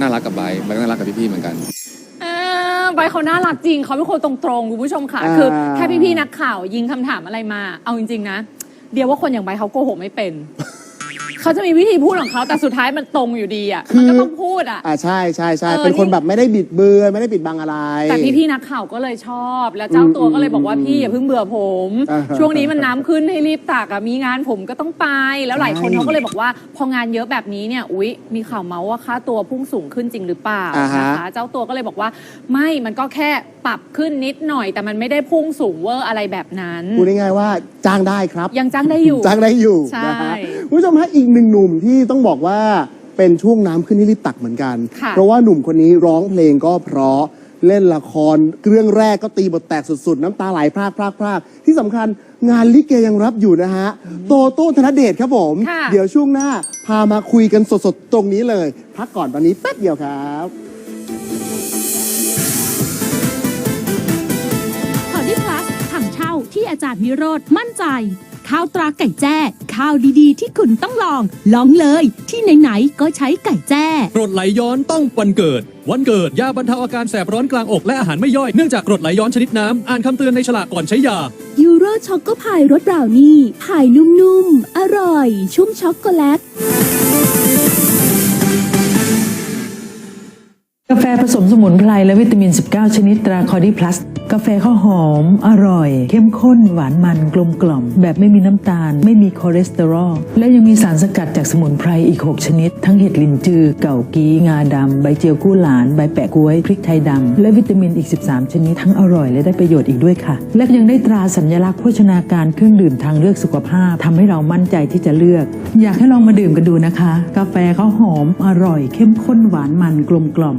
น่ารักกับไบร์ทไบร์ทก็น่ารักกับพี่ๆเหมือนกันเออใบเขาน่ารักจริง เขาเป็นคนตรงๆคุณผู้ชมค่ะ อ่า คือแค่พี่ๆนักข่าวยิงคำถามอะไรมา เอาจริง ๆ นะ เดี๋ยวว่าคนอย่างใบเขาโกหกไม่เป็น เขาจะมีวิธีพูดของเขาแต่สุดท้ายมันตรงอยู่ดีอะ มันก็ต้องพูดอะ อ่าใช่ใช่ใช่เออ เป็นคนนี่แบบไม่ได้บิดเบือนไม่ได้ปิดบังอะไร แต่พี่ๆนักข่าวก็เลยชอบ แล้วเจ้าตัวก็เลยบอกว่าพี่อย่าเพิ่งเบื่อผม อ่าฮะช่วงนี้มันน้ำขึ้นให้รีบตักอะมีงานผมก็ต้องไป แล้วหลายคนใช่เขาก็เลยบอกว่า พองานเยอะแบบนี้เนี่ยอุ๊ยมีข่าวเมาส์ว่าค่าตัวพุ่งสูงขึ้นจริงหรือเปล่าอ่าฮะ นะคะเจ้าตัวก็เลยบอกว่าไม่มันก็แค่ปรับขึ้นนิดหน่อย แต่มันไม่ได้พุ่งสูงเวอร์อะไรแบบนั้น พูดง่ายๆว่าจ้างได้ครับ ยังจ้างได้อยู่ จ้างได้อยู่ใช่ นะฮะ คุณผู้ชมฮะอีกหนึ่งหนุ่มที่ต้องบอกว่าเป็นช่วงน้ำขึ้นที่รีบตักเหมือนกัน ค่ะ เพราะว่าหนุ่มคนนี้ร้องเพลงก็เพราะเล่นละครเรื่องแรกก็ตีบทแตกสุดๆ น้ำตาไหลพรากพรากพรากที่สำคัญงานลิเกยังรับอยู่นะฮะ โตโต้ธนเดชครับผม ค่ะ เดี๋ยวช่วงหน้าพามาคุยกันสดๆ ตรงนี้เลย พักก่อนตอนนี้แป๊บเดียวครับพอดีพลัสถังเช่าที่อาจารย์วิโรธมั่นใจ ข้าวตราไก่แจ้ ข้าวดีๆ ที่คุณต้องลอง ลองเลย ที่ไหนๆก็ใช้ไก่แจ้กรดไหลย้อนต้องวันเกิด วันเกิดยาบรรเทาอาการแสบร้อนกลางอกและอาหารไม่ย่อยเนื่องจากกรดไหลย้อนชนิดน้ำอ่านคำเตือนในฉลากก่อนใช้ยา ยูโรช็อกโกพายรสบราวนี่พายนุ่มๆ อร่อย ชุ่มช็อกโกแลต แฟผสมสมุนไพรและวิตามิน 19 ชนิดตราคอดีพลัส กาแฟข้าวหอม อร่อย เข้มข้น หวานมันกลมกล่อม แบบไม่มีน้ำตาล ไม่มีคอเลสเตอรอล และยังมีสารสกัดจากสมุนไพรอีก 6 ชนิด ทั้งเห็ดลินจือ เก่ากีงาดำ ใบเจียวกู้หลาน ใบแปะกล้วย พริกไทยดำ และวิตามินอีก 13 ชนิด ทั้งอร่อยและได้ประโยชน์อีกด้วยค่ะ และยังได้ตราสัญลักษณ์โภชนาการเครื่องดื่มทางเลือกสุขภาพทำให้เรามั่นใจที่จะเลือก อยากให้ลองมาดื่มกันดูนะคะ กาแฟข้าวหอม อร่อย เข้มข้นหวานมันกลมกล่อม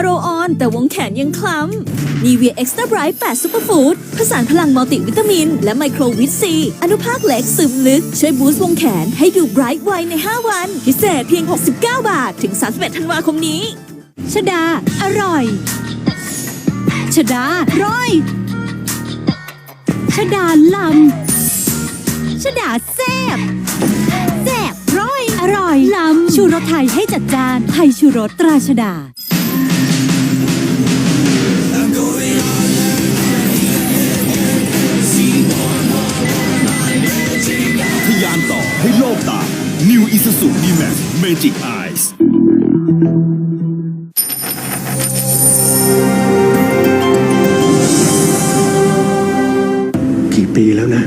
โรออน แต่วงแขนยังคล้ำนีเวียเอ็กซ์ตร้าไบรท์8ซูเปอร์ฟู้ดผสานพลังมัลติวิตามิน และไมโครวิตซี อนุภาคเหล็กซึมลึก ช่วยบูสต์วงแขนให้ดูไบรท์ไวใน 5 วัน พิเศษเพียง 69 บาท ถึง 31 ธันวาคมนี้ ชดา อร่อย ชดาร้อย ชดาลำ ชดาแซบแซบร้อย อร่อย ลำ ชูรสไทยให้จัดจาน ไทยชูรสตราชดา Isuzu D-Max Magic Eyes กี่ปีแล้วนะ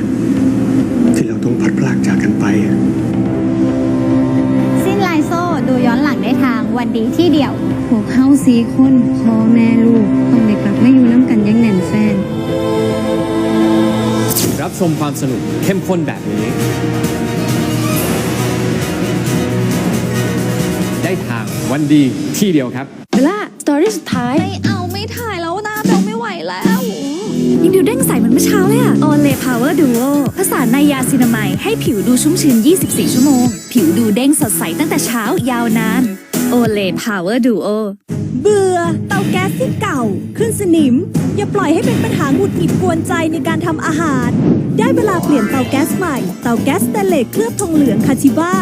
ที่เราต้องพลัดพรากจากกันไปอะสิ้นลายโซ่ดูย้อนหลังได้ทางวันดีที่เดียว พวกเฮาสีคนพ่อแม่ลูก ต้องได้กลับมาอยู่น้ำกันอยังแน่นแฟน รับชมความสนุกเข้มข้นแบบนี้ วันดีที่เดียวครับเวลาสตอรี่สุดท้ายไม่เอาไม่ถ่ายแล้วนะเบลไม่ไหวแล้วยังดูเด้งใสเหมือนเมื่อเช้าเลยอะโอเลพาวเวอร์ดูโอผสานในยาซินามายให้ผิวดูชุ่มชื้น 24 ชั่วโมง ผิวดูเด้งสดใสตั้งแต่เช้ายาวนานโอเลพาวเวอร์ดูโอเบื่อเตาแก๊สที่เก่า ขึ้นสนิม อย่าปล่อยให้เป็นปัญหาหงุดหงิดกวนใจในการทำอาหาร ได้เวลาเปลี่ยนเตาแก๊สใหม่ เตาแก๊สสเตนเลสเคลือบทองเหลืองคาชิบ้า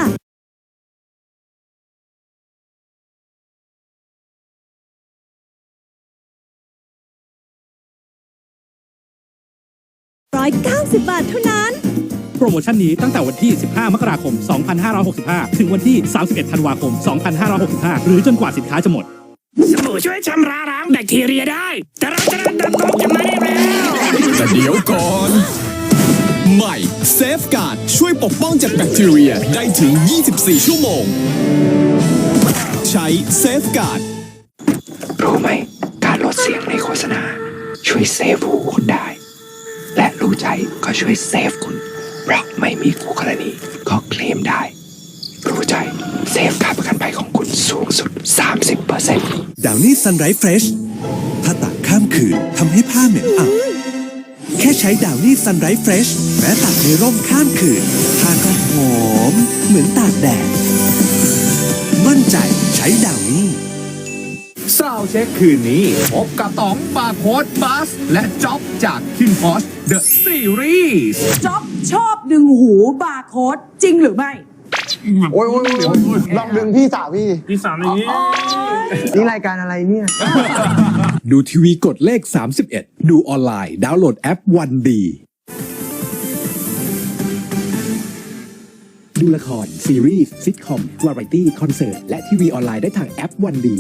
190 บาทเท่านั้น โปรโมชั่นนี้ตั้งแต่วันที่ 15 มกราคม 2565 ถึงวันที่ 31 ธันวาคม 2565 หรือจนกว่าสินค้าจะหมด สบู่ช่วยชำระล้างแบคทีเรียได้ แต่เราจะดันดันกบจะมาได้แล้วแต่เดี๋ยวก่อน ใหม่เซฟการ์ดช่วยปกป้องจากแบคทีเรียได้ถึง 24 ชั่วโมง ใช้เซฟการ์ดรู้ไหม การลดเสียงในโฆษณา ช่วยเซฟหูคุณได้ และรู้ใจก็ช่วยเซฟคุณ เพราะไม่มีคู่กรณีก็เคลมได้ รู้ใจเซฟค่าประกันภัยของคุณสูงสุด 30%ดาวนี่ซันไรส์เฟรชถ้าตากข้ามคืนทำให้ผ้าเหม็นอับแค่ใช้ดาวนี่ซันไรส์เฟรชแม้ตากในร่มข้ามคืนผ้าก็หอม เหมือนตากแดด มั่นใจใช้ดาวนี่ ซาวเช็คคืนนี้ พบกับต๋องบาร์โค้ดบัส และจ็อบจากคินพอสเดอะซีรีส์จ๊อบชอบดึงหูบาร์โค้ดจริงหรือไม่โอ้ยโอ้ยลองดึงพี่สาวพี่พี่สามอย่างนี้นี่รายการอะไรเนี่ย ดูทีวีกดเลข 31 ดูออนไลน์ ดาวน์โหลดแอปวันดีดูละคร ซีรีส์ซิทคอม วาไรตี้ คอนเสิร์ต และทีวีออนไลน์ได้ทางแอปวันดี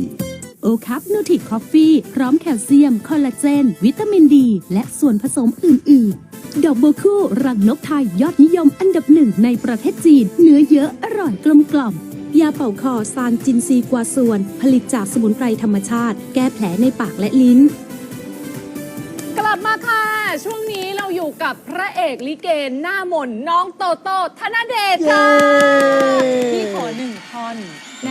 โอคัพนูทิคคอฟฟี่พร้อมแคลเซียม คอลลาเจน วิตามินดี และส่วนผสมอื่น ๆ ดอกโบวคู่รังนกไทยยอดนิยมอันดับหนึ่งในประเทศจีน เนื้อเยอะอร่อยกลมกล่อมยาเป่าคอซานจินซีกว่าส่วน ผลิตจากสมุนไพรธรรมชาติ แก้แผลในปากและลิ้น กลับมาค่ะ ช่วงนี้เราอยู่กับพระเอกลิเกหน้ามนต์น้องโตโต้ธนเดชค่ะ